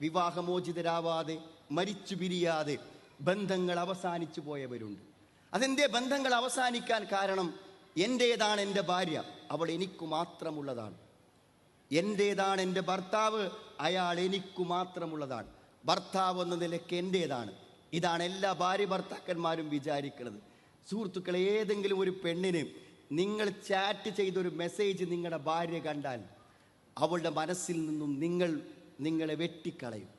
വിവാഹമോചിതരാവാതെ മരിച്ചു പിരിയാതെ ബന്ധങ്ങൾ അവസാനിച്ചു പോയവരുണ്ട്. അതെന്തേ ബന്ധങ്ങൾ അവസാനിക്കാൻ കാരണം? എന്റേതാണ് എന്റെ ഭാര്യ? അവൾ എനിക്കു മാത്രമുള്ളതാണ്. എന്റേതാണ് എന്റെ ഭർത്താവ്? അയാൾ എനിക്കു മാത്രമുള്ളതാണ്. ഭർത്താവ് എന്ന നിലയ്ക്ക് എന്റേതാണ് ഇതാണ് എല്ലാ ഭാര്യ ഭർത്താക്കന്മാരും വിചാരിക്കുന്നത്. സുഹൃത്തുക്കളെ ഏതെങ്കിലും ഒരു പെണ്ണിന് നിങ്ങൾ ചാറ്റ് ചെയ്തൊരു മെസ്സേജ് നിങ്ങളുടെ ഭാര്യ കണ്ടാൽ അവളുടെ മനസ്സിൽ നിന്നും നിങ്ങൾ നിങ്ങളെ വെട്ടിക്കളയും.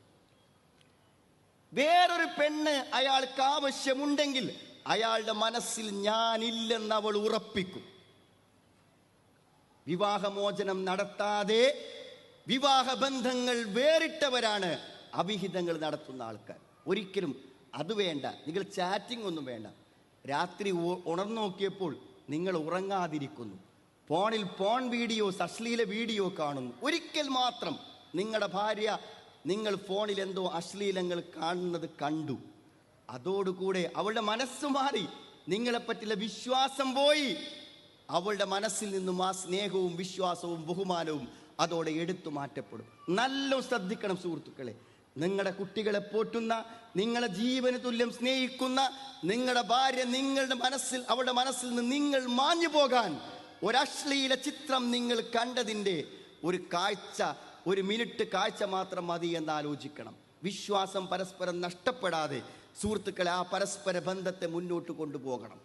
വേറൊരു പെണ്ണ് അയാൾക്ക് ആവശ്യമുണ്ടെങ്കിൽ അയാളുടെ മനസ്സിൽ ഞാനില്ലെന്ന് അവൾ ഉറപ്പിക്കും. വിവാഹമോചനം നടത്താതെ വിവാഹ ബന്ധങ്ങൾ വേറിട്ടവരാണ് അവിഹിതങ്ങൾ നടത്തുന്ന ആൾക്കാർ. ഒരിക്കലും അത് വേണ്ട നിങ്ങൾ ചാറ്റിംഗ് ഒന്നും വേണ്ട. രാത്രി ഉണർന്നു നോക്കിയപ്പോൾ നിങ്ങൾ ഉറങ്ങാതിരിക്കുന്നു. ഫോണിൽ പോൺ വീഡിയോ അശ്ലീല വീഡിയോ കാണുന്നു. ഒരിക്കൽ മാത്രം നിങ്ങളുടെ ഭാര്യ നിങ്ങൾ ഫോണിൽ എന്തോ അശ്ലീലങ്ങൾ കാണുന്നത് കണ്ടു. അതോടുകൂടെ അവളുടെ മനസ്സ് മാറി. നിങ്ങളെപ്പറ്റിയുള്ള വിശ്വാസം പോയി. അവളുടെ മനസ്സിൽ നിന്നും ആ സ്നേഹവും വിശ്വാസവും ബഹുമാനവും അതോടെ എടുത്തു മാറ്റപ്പെടും. നല്ല ശ്രദ്ധിക്കണം സുഹൃത്തുക്കളെ. നിങ്ങളുടെ കുട്ടികളെ പോറ്റുന്ന നിങ്ങളെ ജീവന് തുല്യം സ്നേഹിക്കുന്ന നിങ്ങളുടെ ഭാര്യ നിങ്ങളുടെ മനസ്സിൽ അവളുടെ മനസ്സിൽ നിന്ന് നിങ്ങൾ മാഞ്ഞു പോകാൻ ഒരശ്ലീല ചിത്രം നിങ്ങൾ കണ്ടതിന്റെ ഒരു കാഴ്ച ഒരു മിനിറ്റ് കാഴ്ച മാത്രം മതി എന്ന് ആലോചിക്കണം വിശ്വാസം പരസ്പരം നഷ്ടപ്പെടാതെ സുഹൃത്തുക്കളെ ആ പരസ്പര ബന്ധത്തെ മുന്നോട്ട് കൊണ്ടുപോകണം.